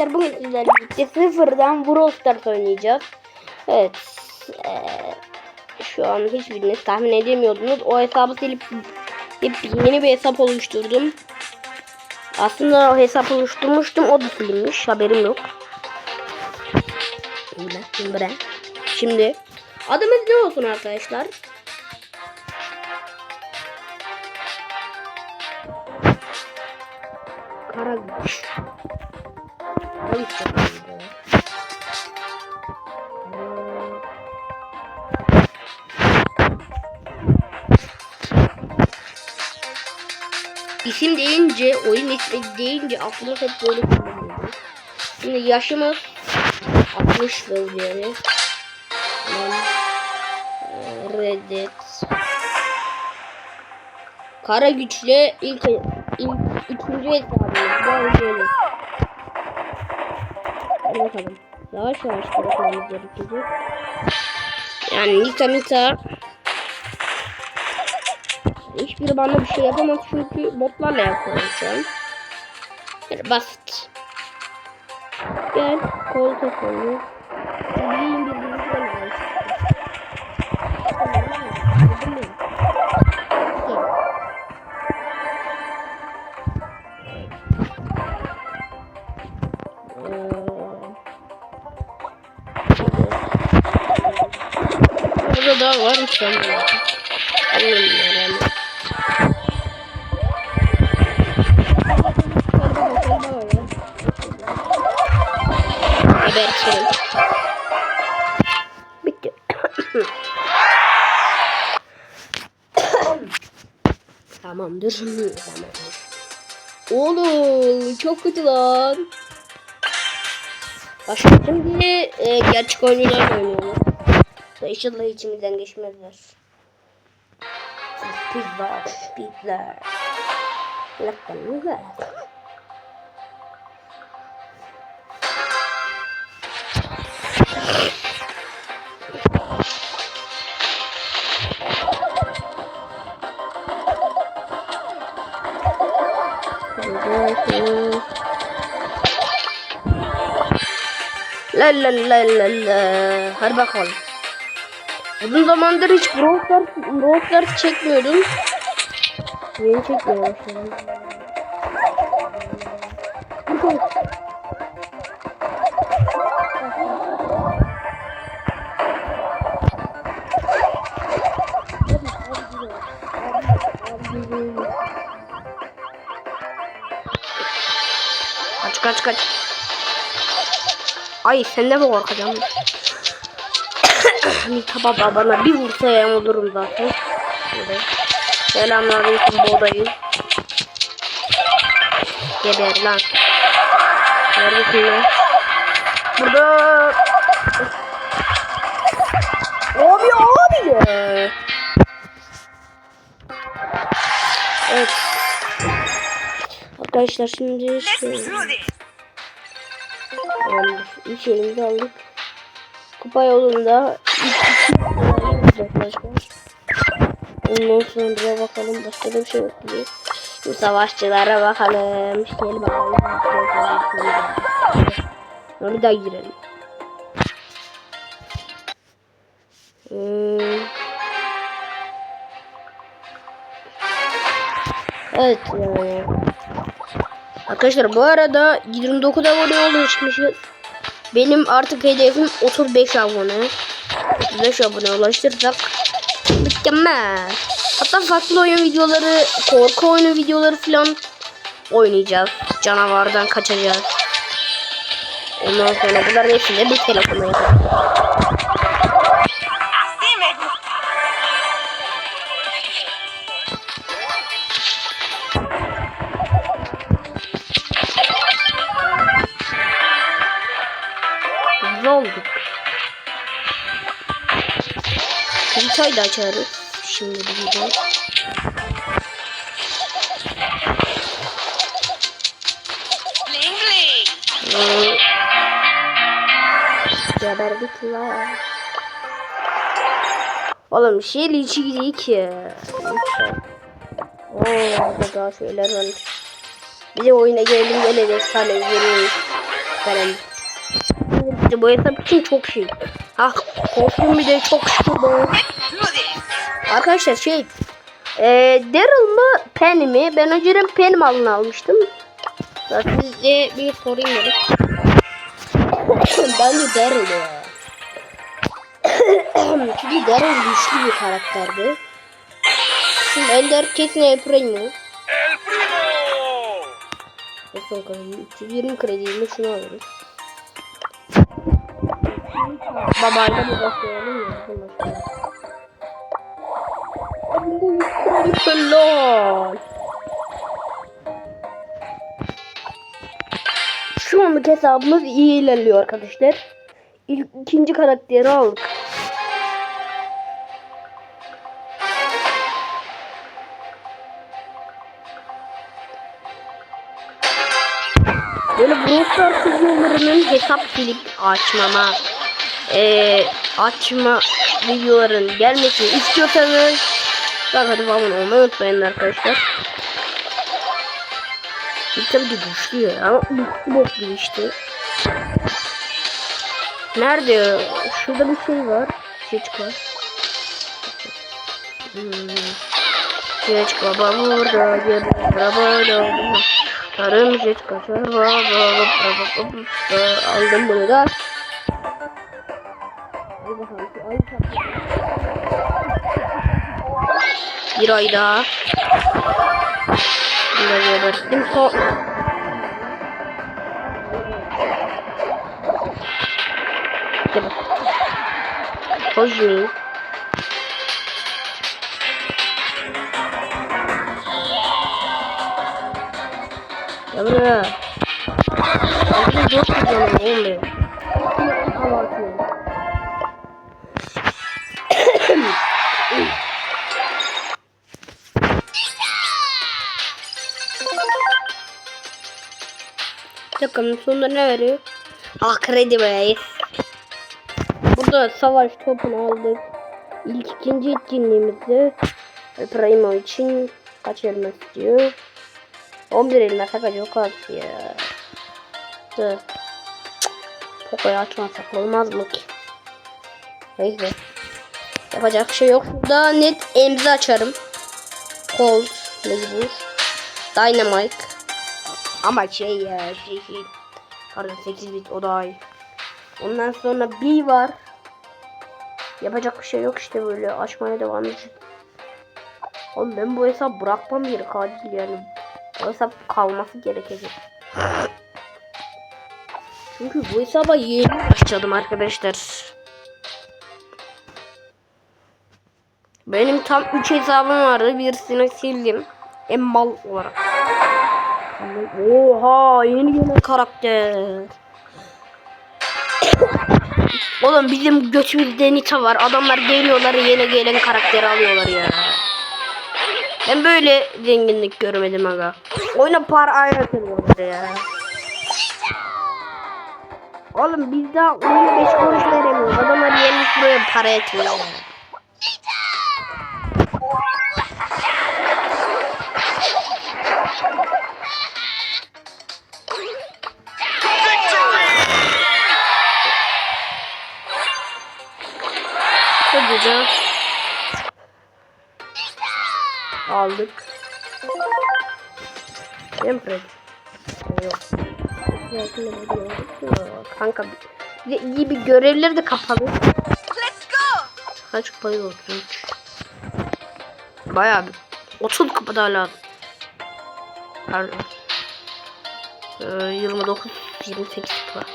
arkadaşlar bugün sizlerle birlikte sıfırdan Brawl Stars oynayacağız. Evet. eee, şu an hiçbiriniz tahmin edemiyordunuz. O hesabı silip, silip yeni bir hesap oluşturdum. Aslında o hesap oluşturmuştum. O da silinmiş. Haberim yok. Şimdi, adımız ne olsun arkadaşlar? Kara. İsim deyince, oyun ismi deyince aklıma hep böyle kullanılıyor. Şimdi yaşımız 60 yani. Reddit. Kara güçle ilk, ilk üçüncü hesabımız. Böyle. Hadi bakalım. Yavaş yavaş bırakmamız gerekecek. Yani Nita Mita Hiçbiri bana bir şey yapamaz çünkü botlarla yapıyorum şu an. Yani basit. Gel kol kafanı. Bileyim birbirimizden var. Daha var mı sanırım? Alalım yani. Gebertirim. Bitti. Tamamdır. Tamamdır. Oğlum çok kötü lan. Başladım diye e, gerçek oyuncular oynuyorlar. İnşallah içimizden geçmezler. Pizza, pizza. Laktan güzel. La la la la la. Hadi bakalım. Uzun zamandır hiç Brawl Stars çekmiyordum. Yeni çekmeye başladım. Kaç kaç kaç. Ay sen de mi korkacaksın? Baba bana bir vursa yem olurum zaten. Şöyle. Selamünaleyküm buğdayı. Geber lan. Neredesin lan? Burada. Abi abi ya. Evet. Arkadaşlar şimdi. Tamamdır. İlk elimizi aldık. Kupa yolunda. Ondan sonra bakalım başka da bir şey yok gibi. Şimdi savaşçılara bakalım. Gel bakalım. Bir daha girelim. Hmm. Evet yani. Arkadaşlar bu arada 29 abone olmuşmuşuz. Benim artık hedefim 35 abone. 35 abone ulaştırsak mükemmel. Hatta farklı oyun videoları, korku oyunu videoları falan oynayacağız. Canavardan kaçacağız. Ondan sonra bunların hepsini bir telefona yapacağız. Çay da açarız. Şimdi bir bling. Ee, Geberdik la. Oğlum şeyle içi gidiyor ki. Oo daha şeyler var. Bir de oyuna geldim gel efsane görüyoruz. karakterim. İşte bu hesap için çok şey. Ah kostüm bir de çok. Do this. Arkadaşlar şey e, Daryl mı Penny mi? Ben önceden Penny malını almıştım. Zaten size bir sorayım dedim. Bence Daryl ya. Çünkü Daryl güçlü bir karakterdi. Şimdi Ender kesin El Primo. ¡El primo! Kredi? 320 krediyle şunu alırız. Babayla bir başlayalım ya. Helal. Şu anlık hesabımız iyi ilerliyor arkadaşlar. İlk, ikinci karakteri aldık. Böyle Brawl Stars hesap silip açmama eee açma videoların gelmesini istiyorsanız kanalıma abone olmayı unutmayın arkadaşlar. Tabii de güçlü ya ama ultisi bok gibi işte. Nerede? Şurada bir şey var. Şey. Hmm. Şey çıkar baba burada. Gel burada. Tarım jet kaçar aldım bunu da. Ay bakalım ay Bir ay daha. Bunları geberttim. Son... Geber. Hoşçakalın. Ya buraya. Ben çok kullanıyorum oğlum benim. Al Bakalım sonunda ne veriyor? Ah kredi be. Burada savaş topunu aldık. İlk ikinci etkinliğimizde Primo için kaç elmas diyor? 11 elmas kaç çok az ya. Dur. Poco'yu açmasak olmaz mı ki? Neyse. Yapacak şey yok. Burada net emzi açarım. Colt mecbur. Dynamite. Ama şey ya şey şey. Pardon 8 bit o daha iyi. Ondan sonra B var. Yapacak bir şey yok işte böyle açmaya devam edeceğim. Oğlum ben bu hesap bırakmam bir katil yani. Bu hesap kalması gerekecek. Çünkü bu hesaba yeni başladım arkadaşlar. Benim tam 3 hesabım vardı. Birisini sildim. En mal olarak. Oha yeni gelen karakter. Oğlum bizim göçümüzde Nita var. Adamlar geliyorlar yeni gelen karakteri alıyorlar ya. Ben böyle zenginlik görmedim aga. Oyuna para ayratıyorlar ya. Oğlum biz daha oyuna 5 kuruş veremiyoruz. Adamlar yeni buraya para etmiyor. Aldık. Yok. Kanka bir görevleri de kapalı. Let's go. Kaç kupayı? 3. Bayağı bir. 30 kupa daha lazım. Pardon. Ee, 29 28 kupa.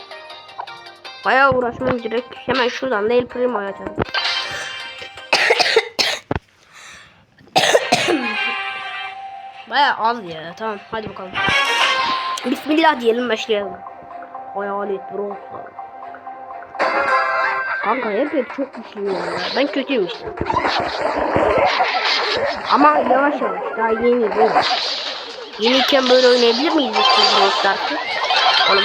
Bayağı uğraşmam gerek. Hemen şuradan da El açalım. Bayağı az ya. Tamam hadi bakalım. Bismillah diyelim başlayalım. Hayalet bro. Kanka hep hep çok güçlü ya. Ben kötüyüm işte. Ama yavaş yavaş daha yeni değil. Yeniyken böyle oynayabilir miyiz Brawl Stars'ı? Oğlum.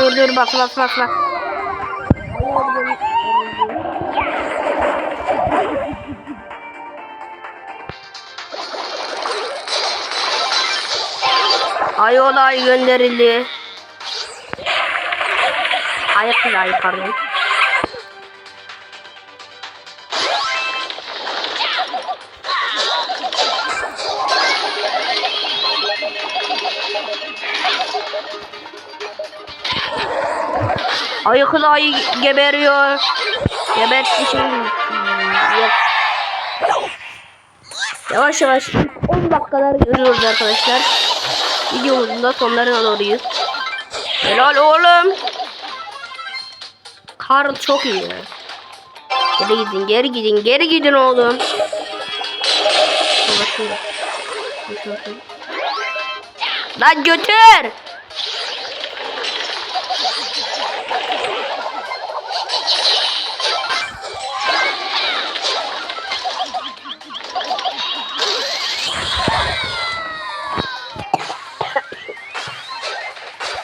dur dur bas bas bas bas. Ay olay gönderildi. Ayak kulağı pardon. Ayı kılayı geberiyor. Gebertti şimdi. Yok. Yavaş yavaş 10 dakikalar görüyoruz arkadaşlar. Videomuzun da sonlarına doğruyuz. Helal oğlum. Karl çok iyi. Geri gidin, geri gidin, geri gidin oğlum. Lan götür.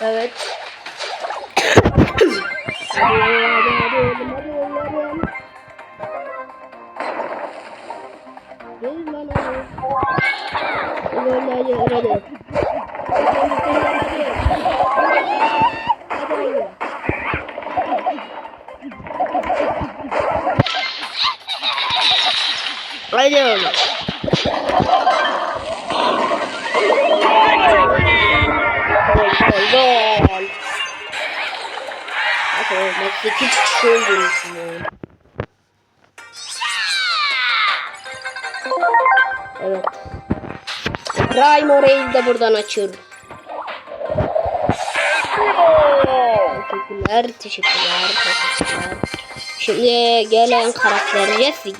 Evet. hadi hadi hadi oğlum hadi oğlum. Gelin lan oğlum. Hadi oğlum hadi hadi. Hadi oğlum. Haydi oğlum. Neyse maçta iki kişi olduğunu düşünüyorum. Evet. Prime Reis'i de buradan açıyoruz. Teşekkürler, teşekkürler, teşekkürler. Şimdi gelen karakter Jesse.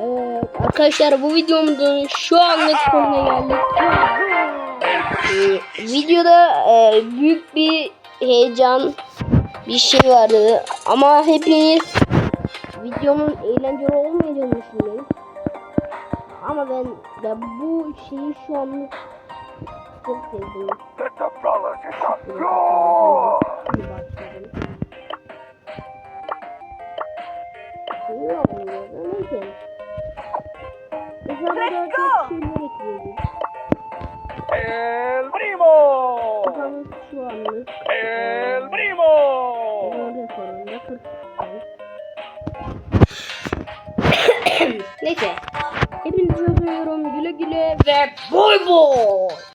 Evet, arkadaşlar bu videomuzun şu anlık sonuna geldik. Ee, videoda e, büyük bir heyecan bir şey vardı. Ama hepiniz videomun eğlenceli olmayacağını düşünüyorum. Ama ben ya bu şeyi şu anlık çok sevdim.